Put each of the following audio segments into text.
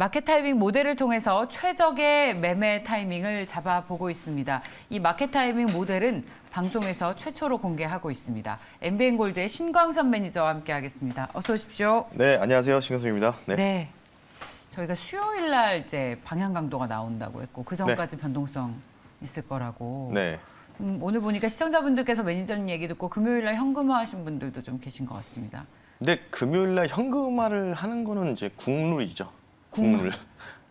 마켓 타이밍 모델을 통해서 최적의 매매 타이밍을 잡아보고 있습니다. 이 마켓 타이밍 모델은 방송에서 최초로 공개하고 있습니다. MBN 골드의 신광선 매니저와 함께 하겠습니다. 어서 오십시오. 네, 안녕하세요. 신경수입니다. 네. 네. 저희가 수요일 날 이제 방향 강도가 나온다고 했고 그 전까지 변동성 있을 거라고. 네. 음, 오늘 보니까 시청자분들께서 매니저님 얘기 듣고 금요일 날 현금화하신 분들도 좀 계신 것 같습니다. 근데 금요일 날 현금화를 하는 거는 이제 국룰이죠. 국룰.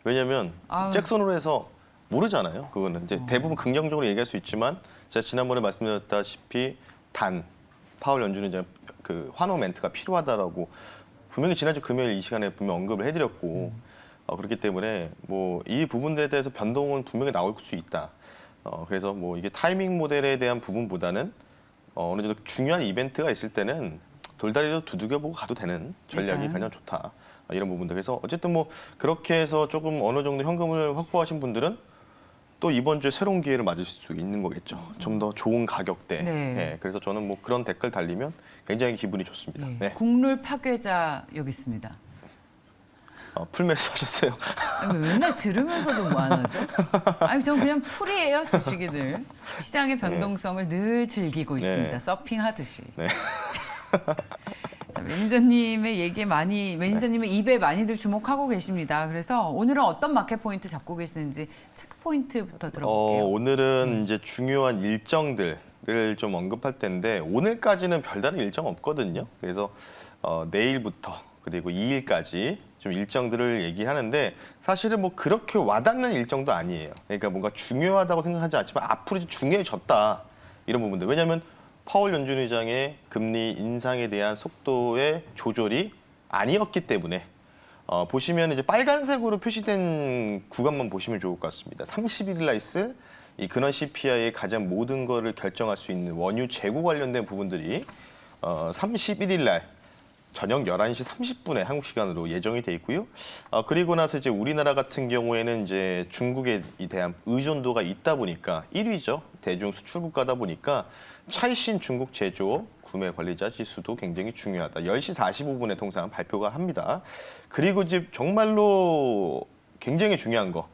왜냐면 아유. 잭슨으로 해서 모르잖아요. 그거는 이제 대부분 긍정적으로 얘기할 수 있지만 제가 지난번에 말씀드렸다시피 단 파월 연준은 이제 그 환호 멘트가 필요하다라고 분명히 지난주 금요일 이 시간에 분명 언급을 해드렸고 어, 그렇기 때문에 뭐 이 부분들에 대해서 변동은 분명히 나올 수 있다. 어, 그래서 뭐 이게 타이밍 모델에 대한 부분보다는 어, 어느 정도 중요한 이벤트가 있을 때는 돌다리로 두들겨 보고 가도 되는 전략이 일단. 가장 좋다. 어, 이런 부분들. 그래서 어쨌든 뭐 그렇게 해서 조금 어느 정도 현금을 확보하신 분들은 또 이번 주에 새로운 기회를 맞을 수 있는 거겠죠. 좀 더 좋은 가격대. 네. 네, 그래서 저는 뭐 그런 댓글 달리면 굉장히 기분이 좋습니다. 예. 네. 국룰 파괴자 여기 있습니다. 어, 풀매수 하셨어요? 아니, 왜 맨날 들으면서도 뭐 안 하죠? 아니 저는 그냥 풀이에요 주식이 늘 시장의 변동성을 늘 즐기고 네. 있습니다. 서핑하듯이. 네. 자, 매니저님의 얘기에 많이 매니저님의 입에 많이들 주목하고 계십니다. 그래서 오늘은 어떤 마켓 포인트 잡고 계시는지 체크 포인트부터 어, 들어볼게요. 오늘은 이제 중요한 일정들을 좀 언급할 텐데 오늘까지는 별다른 일정 없거든요. 그래서 어, 내일부터 그리고 2일까지 좀 일정들을 얘기하는데 사실은 뭐 그렇게 와닿는 일정도 아니에요. 그러니까 뭔가 중요하다고 생각하지 않지만 앞으로 중요해졌다 이런 부분들. 왜냐하면 파월 연준 의장의 금리 인상에 대한 속도의 조절이 아니었기 때문에 어, 보시면 이제 빨간색으로 표시된 구간만 보시면 좋을 것 같습니다. 31일 날 있을 이 근원 CPI의 가장 모든 거를 결정할 수 있는 원유 재고 관련된 부분들이 어, 31일 날 저녁 11시 30분에 한국 시간으로 예정이 돼 있고요. 어, 그리고 나서 이제 우리나라 같은 경우에는 이제 중국에 대한 의존도가 있다 보니까 1위죠. 대중 수출 국가다 보니까 차이신 중국 제조업 구매 관리자 지수도 굉장히 중요하다. 10시 45분에 통상 발표가 합니다. 그리고 이제 정말로 굉장히 중요한 거.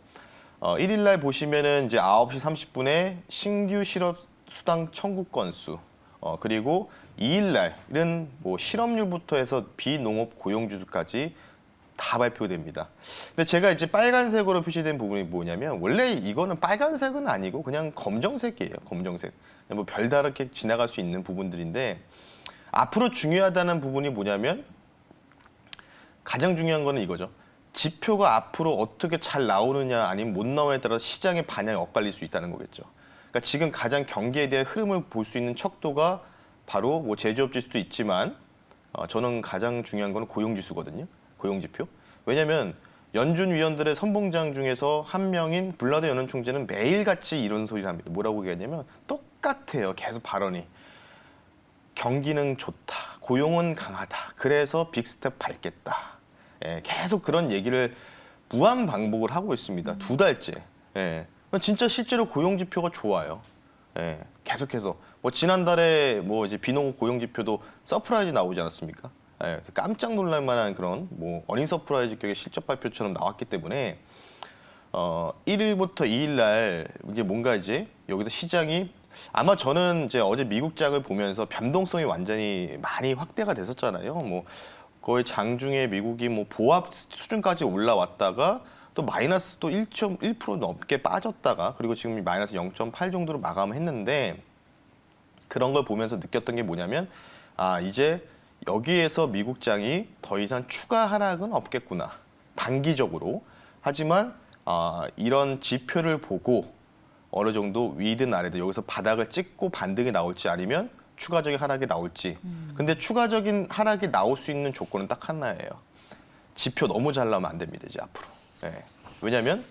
어, 1일 날 보시면은 이제 9시 30분에 신규 실업 수당 청구 건수 어, 그리고 2일 날은 뭐 실업률부터 해서 비농업 고용 주수까지 다 발표됩니다. 근데 제가 이제 빨간색으로 표시된 부분이 뭐냐면 원래 이거는 빨간색은 아니고 그냥 검정색이에요. 검정색. 뭐 별다르게 지나갈 수 있는 부분들인데 앞으로 중요하다는 부분이 뭐냐면 가장 중요한 거는 이거죠. 지표가 앞으로 어떻게 잘 나오느냐 아니면 못 나오냐에 따라 시장의 반향이 엇갈릴 수 있다는 거겠죠. 그러니까 지금 가장 경기에 대한 흐름을 볼 수 있는 척도가 바로 뭐 제조업 지수도 있지만 어, 저는 가장 중요한 거는 고용 지수거든요. 고용 지표. 왜냐하면 연준 위원들의 선봉장 중에서 한 명인 블라드 연은 총재는 매일같이 이런 소리를 합니다. 뭐라고 얘기하냐면 똑같아요. 계속 발언이. 경기는 좋다. 고용은 강하다. 그래서 빅스텝 밟겠다. 예, 계속 그런 얘기를 무한 반복을 하고 있습니다. 두 달째. 예. 진짜 실제로 고용 지표가 좋아요. 예, 계속해서 뭐 지난달에 뭐 이제 비농업 고용 지표도 서프라이즈 나오지 않았습니까? 예, 깜짝 놀랄 만한 그런 뭐 어닝 서프라이즈 격의 실적 발표처럼 나왔기 때문에 어 1일부터 2일 날 이제 뭔가 이제 여기서 시장이 아마 저는 이제 어제 미국장을 보면서 변동성이 완전히 많이 확대가 됐었잖아요. 뭐 거의 장중에 미국이 뭐 보합 수준까지 올라왔다가 또 마이너스 또 1.1% 넘게 빠졌다가 그리고 지금 마이너스 0.8 정도로 마감했는데 그런 걸 보면서 느꼈던 게 뭐냐면 아 이제 여기에서 미국장이 더 이상 추가 하락은 없겠구나. 단기적으로. 하지만 아 이런 지표를 보고 어느 정도 위든 아래든 여기서 바닥을 찍고 반등이 나올지 아니면 추가적인 하락이 나올지. 근데 추가적인 하락이 나올 수 있는 조건은 딱 하나예요. 지표 너무 잘 나오면 안 됩니다 이제 앞으로 예. 왜냐하면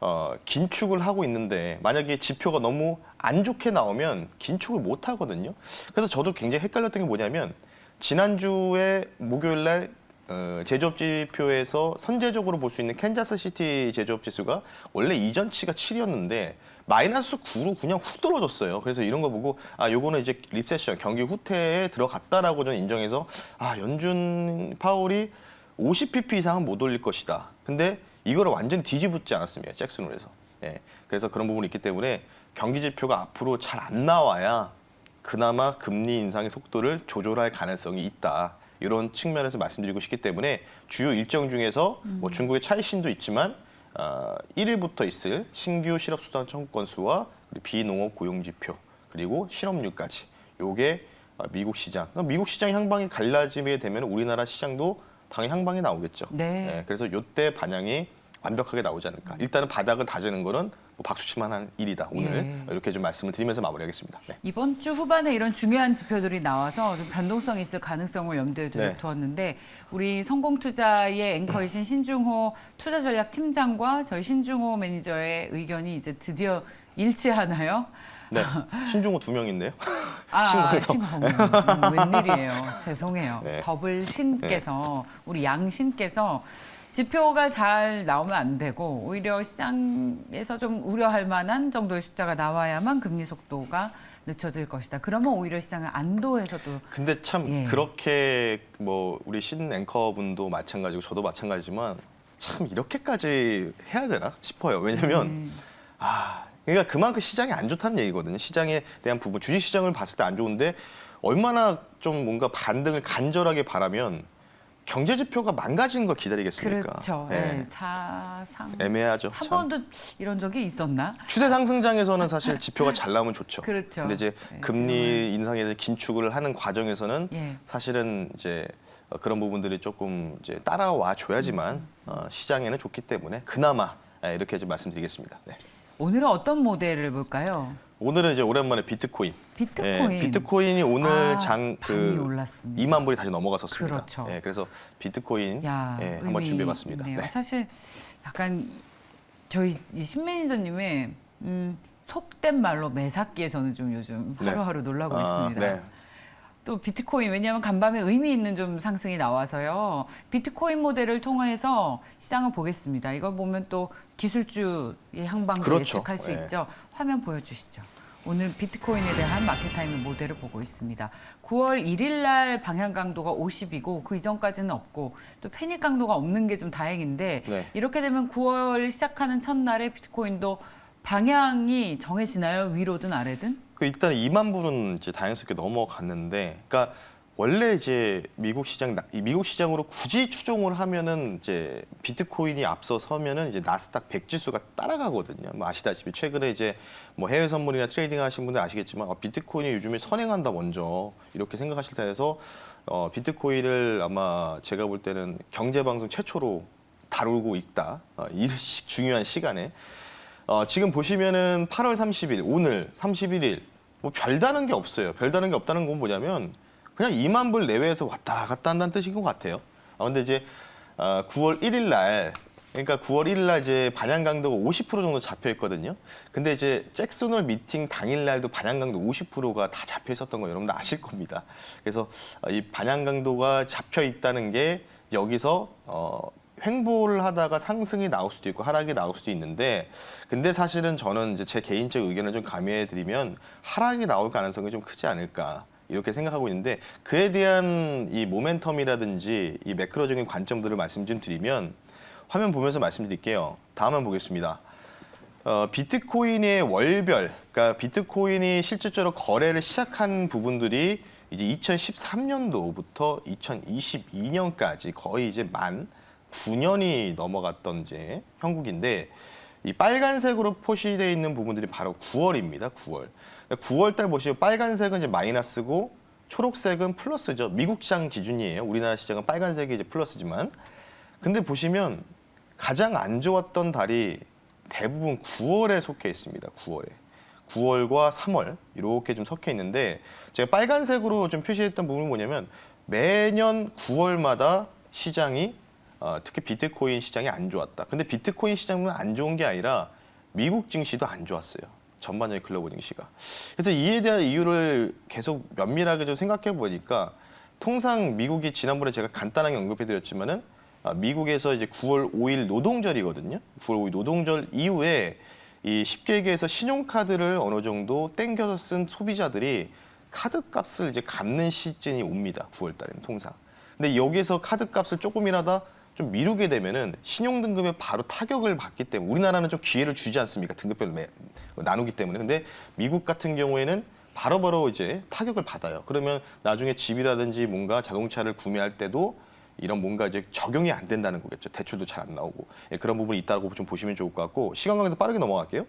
어, 긴축을 하고 있는데 만약에 지표가 너무 안 좋게 나오면 긴축을 못 하거든요. 그래서 저도 굉장히 헷갈렸던 게 뭐냐면 지난주에 목요일 날 어, 제조업 지표에서 선제적으로 볼 수 있는 캔자스 시티 제조업 지수가 원래 이전치가 7이었는데 마이너스 9로 그냥 훅 떨어졌어요. 그래서 이런 거 보고 아 요거는 이제 리세션 경기 후퇴에 들어갔다라고 저는 인정해서 아 연준 파월이 50pp 이상은 못 올릴 것이다. 근데 이거를 완전히 뒤집지 않았습니다. 잭슨홀에서. 예. 그래서 그런 부분이 있기 때문에 경기 지표가 앞으로 잘 안 나와야 그나마 금리 인상의 속도를 조절할 가능성이 있다. 이런 측면에서 말씀드리고 싶기 때문에 주요 일정 중에서 뭐 중국의 차이신도 있지만 어, 1일부터 있을 신규 실업수당 청구 건수와 비농업 고용 지표 그리고 실업률까지 요게 어, 미국 시장. 그러니까 미국 시장 향방이 갈라지게 되면 우리나라 시장도 당연히 향방이 나오겠죠. 네. 예, 그래서 요때 반향이 완벽하게 나오지 않을까. 일단은 바닥을 다지는 거는 뭐 박수치만 한 일이다. 오늘 예. 이렇게 좀 말씀을 드리면서 마무리하겠습니다. 네. 이번 주 후반에 이런 중요한 지표들이 나와서 좀 변동성이 있을 가능성을 염두에 두- 네. 두었는데 우리 성공투자의 앵커이신 신중호 투자전략 팀장과 저희 신중호 매니저의 의견이 이제 드디어 일치하나요? 네. 신중호 두 명인데요. 아, 신공성. 신공. 음, 웬일이에요. 죄송해요. 네. 더블 신께서 우리 양 신께서 지표가 잘 나오면 안 되고 오히려 시장에서 좀 우려할 만한 정도의 숫자가 나와야만 금리 속도가 늦춰질 것이다. 그러면 오히려 시장을 안도해서 또 근데 참 예. 그렇게 뭐 우리 신 앵커분도 마찬가지고 저도 마찬가지지만 참 이렇게까지 해야 되나 싶어요. 왜냐면 음, 아, 그러니까 그만큼 시장이 안 좋다는 얘기거든요. 시장에 대한 부분, 주식 시장을 봤을 때 안 좋은데 얼마나 좀 뭔가 반등을 간절하게 바라면 경제 지표가 망가지는 걸 기다리겠습니까? 그렇죠. 예. 예, 사상 애매하죠. 한 참. 번도 이런 적이 있었나? 추세 상승장에서는 사실 지표가 잘 나오면 좋죠. 그렇죠. 근데 이제 네, 금리 인상에 대해 긴축을 하는 과정에서는 예. 사실은 이제 어, 그런 부분들이 조금 이제 따라와 줘야지만 음. 어, 시장에는 좋기 때문에 그나마 예, 이렇게 좀 말씀드리겠습니다. 네. 오늘은 어떤 모델을 볼까요? 오늘은 이제 오랜만에 비트코인. 비트코인. 예, 비트코인이 오늘 아, 장 많이 그 올랐습니다. 2만 불이 다시 넘어갔었습니다. 그렇죠. 예, 그래서 비트코인 야, 예, 한번 의미 준비해봤습니다. 있네요. 네. 사실 약간 이- 저희 이 신매니저님의 음, 속된 말로 매사기에서는 좀 요즘 네. 하루하루 놀라고 아, 있습니다. 네. 또 비트코인 왜냐하면 간밤에 의미 있는 좀 상승이 나와서요. 비트코인 모델을 통해서 시장을 보겠습니다. 이걸 보면 또 기술주의 향방도 그렇죠. 예측할 수 네. 있죠. 화면 보여주시죠. 오늘 비트코인에 대한 마켓 타이밍 모델을 보고 있습니다. 9월 1일 날 방향 강도가 50이고 그 이전까지는 없고 또 패닉 강도가 없는 게 좀 다행인데 네. 이렇게 되면 9월 시작하는 첫날에 비트코인도 방향이 정해지나요? 위로든 아래든? 그 일단 2만 불은 이제 다행스럽게 넘어갔는데, 그러니까 원래 이제 미국 시장 나- 이 미국 시장으로 굳이 추종을 하면은 이제 비트코인이 앞서 서면은 이제 나스닥 100 지수가 따라가거든요. 뭐 아시다시피 최근에 이제 뭐 해외 선물이나 트레이딩 하신 분들 아시겠지만 어, 비트코인이 요즘에 선행한다 먼저 이렇게 생각하실 텐데서 어, 비트코인을 아마 제가 볼 때는 경제 방송 최초로 다루고 있다. 어, 이 시- 중요한 시간에 어, 지금 보시면은 8월 30일 오늘 31일 뭐 별다른 게 없어요. 별다른 게 없다는 건 뭐냐면 그냥 2만 불 내외에서 왔다 갔다 한다는 뜻인 것 같아요. 아, 근데 이제 어, 9월 1일 날 그러니까 9월 1일 날 이제 반향 강도가 50% 정도 잡혀 있거든요. 근데 이제 잭슨홀 미팅 당일 날도 반향 강도 50%가 다 잡혀 있었던 거 여러분들 아실 겁니다. 그래서 어, 이 반향 강도가 잡혀 있다는 게 여기서 어, 횡보를 하다가 상승이 나올 수도 있고 하락이 나올 수도 있는데 근데 사실은 저는 이제 제 개인적 의견을 좀 가미해 드리면 하락이 나올 가능성이 좀 크지 않을까 이렇게 생각하고 있는데 그에 대한 이 모멘텀이라든지 이 매크로적인 관점들을 말씀 좀 드리면 화면 보면서 말씀드릴게요. 다음 한 보겠습니다. 어, 비트코인의 월별, 그러니까 비트코인이 실질적으로 거래를 시작한 부분들이 이제 2013년도부터 2022년까지 거의 이제 만 9년이 넘어갔던 이제 형국인데 이 빨간색으로 표시되어 있는 부분들이 바로 9월입니다. 9월. 9월 달 보시면 빨간색은 이제 마이너스고 초록색은 플러스죠. 미국 시장 기준이에요. 우리나라 시장은 빨간색이 이제 플러스지만. 근데 보시면 가장 안 좋았던 달이 대부분 9월에 속해 있습니다. 9월에. 9월과 3월 이렇게 좀 섞여 있는데 제가 빨간색으로 좀 표시했던 부분은 뭐냐면 매년 9월마다 시장이 어, 특히 비트코인 시장이 안 좋았다. 근데 비트코인 시장은 안 좋은 게 아니라 미국 증시도 안 좋았어요. 전반적인 글로벌 증시가. 그래서 이에 대한 이유를 계속 면밀하게 좀 생각해 보니까 통상 미국이 지난번에 제가 간단하게 언급해 드렸지만은 아, 미국에서 이제 9월 5일 노동절이거든요. 9월 5일 노동절 이후에 이 쉽게 얘기해서 신용카드를 어느 정도 땡겨서 쓴 소비자들이 카드 값을 이제 갚는 시즌이 옵니다. 9월 달에는 통상. 근데 여기서 카드 값을 조금이라도 좀 미루게 되면은 신용 등급에 바로 타격을 받기 때문에 우리나라는 좀 기회를 주지 않습니까? 등급별로 매- 나누기 때문에. 근데 미국 같은 경우에는 바로 바로 이제 타격을 받아요. 그러면 나중에 집이라든지 뭔가 자동차를 구매할 때도 이런 뭔가 이제 적용이 안 된다는 거겠죠. 대출도 잘 안 나오고 예, 그런 부분이 있다고 좀 보시면 좋을 것 같고 시간 관계에서 빠르게 넘어갈게요.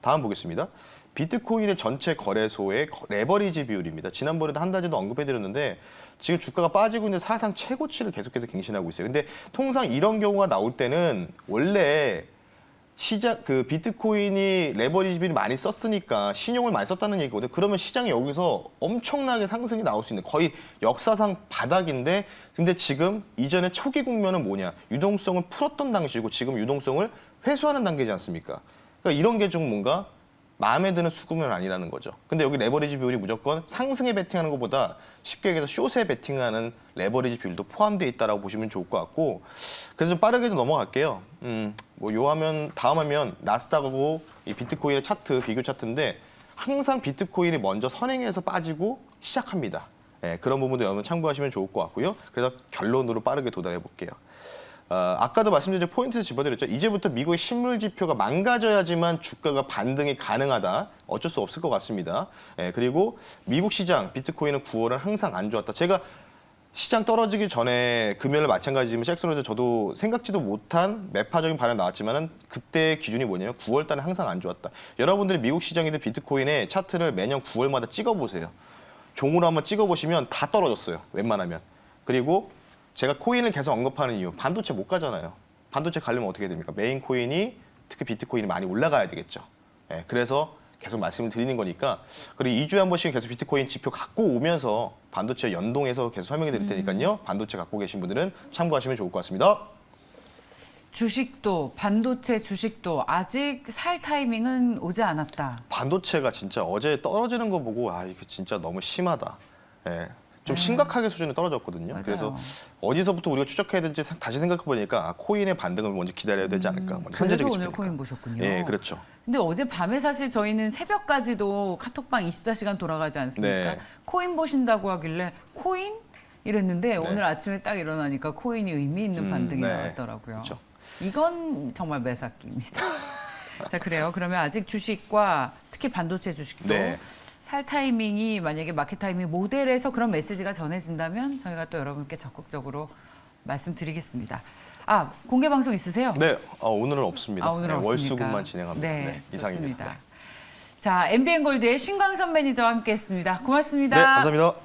다음 보겠습니다. 비트코인의 전체 거래소의 거- 레버리지 비율입니다. 지난번에도 한달 전에 언급해드렸는데 지금 주가가 빠지고 있는데 사상 최고치를 계속해서 갱신하고 있어요. 근데 통상 이런 경우가 나올 때는 원래 시장 그 비트코인이 레버리지 비를 많이 썼으니까 신용을 많이 썼다는 얘기거든요. 그러면 시장이 여기서 엄청나게 상승이 나올 수 있는 거의 역사상 바닥인데 근데 지금 이전에 초기 국면은 뭐냐? 유동성을 풀었던 당시고 지금 유동성을 회수하는 단계지 않습니까? 그러니까 이런 게 좀 뭔가 마음에 드는 수급은 아니라는 거죠. 근데 여기 레버리지 비율이 무조건 상승에 베팅하는 것보다 쉽게 얘기해서 숏에 베팅하는 레버리지 비율도 포함되어 있다라고 보시면 좋을 것 같고 그래서 좀 빠르게 좀 넘어갈게요. 음, 뭐요 화면 다음 화면 나스닥하고 이 비트코인의 차트 비교 차트인데 항상 비트코인이 먼저 선행해서 빠지고 시작합니다. 예, 그런 부분도 여러분 참고하시면 좋을 것 같고요. 그래서 결론으로 빠르게 도달해 볼게요. 어, 아까도 말씀드린 포인트를 집어드렸죠. 이제부터 미국의 실물 지표가 망가져야지만 주가가 반등이 가능하다. 어쩔 수 없을 것 같습니다. 예, 그리고 미국 시장 비트코인은 9월은 항상 안 좋았다. 제가 시장 떨어지기 전에 금요일 마찬가지지만 잭슨홀에서 저도 생각지도 못한 매파적인 반응 나왔지만은 그때 기준이 뭐냐면 9월 달에 항상 안 좋았다. 여러분들이 미국 시장이든 비트코인의 차트를 매년 9월마다 찍어 보세요. 종으로 한번 찍어 보시면 다 떨어졌어요. 웬만하면. 그리고 제가 코인을 계속 언급하는 이유 반도체 못 가잖아요. 반도체 가려면 어떻게 됩니까? 메인 코인이 특히 비트코인이 많이 올라가야 되겠죠. 예, 그래서 계속 말씀을 드리는 거니까 그리고 2주에 한 번씩 계속 비트코인 지표 갖고 오면서 반도체 연동해서 계속 설명해 드릴 테니까요. 반도체 갖고 계신 분들은 참고하시면 좋을 것 같습니다. 주식도 반도체 주식도 아직 살 타이밍은 오지 않았다. 반도체가 진짜 어제 떨어지는 거 보고 아 이거 진짜 너무 심하다. 예. 좀 네. 심각하게 수준에 떨어졌거든요. 맞아요. 그래서 어디서부터 우리가 추적해야 될지 사- 다시 생각해 보니까 아, 코인의 반등을 먼저 기다려야 되지 않을까. 뭐 음, 그래서 현재적인 오늘 지표니까. 코인 보셨군요. 예, 그렇죠. 근데 어제 밤에 사실 저희는 새벽까지도 카톡방 24시간 돌아가지 않습니까? 네. 코인 보신다고 하길래 코인? 이랬는데 네. 오늘 아침에 딱 일어나니까 코인이 의미 있는 음, 반등이 네. 나왔더라고요. 그렇죠. 이건 정말 매사기입니다. 자 그래요. 그러면 아직 주식과 특히 반도체 주식도 네. 살 타이밍이 만약에 마켓 타이밍 모델에서 그런 메시지가 전해진다면 저희가 또 여러분께 적극적으로 말씀드리겠습니다. 아 공개 방송 있으세요? 네, 어, 오늘은 없습니다. 아, 오늘은 네, 없습니까? 월수금만 진행합니다. 네, 이상입니다. 좋습니다. 자, MBN 골드의 신광선 매니저와 함께했습니다. 고맙습니다. 네, 감사합니다.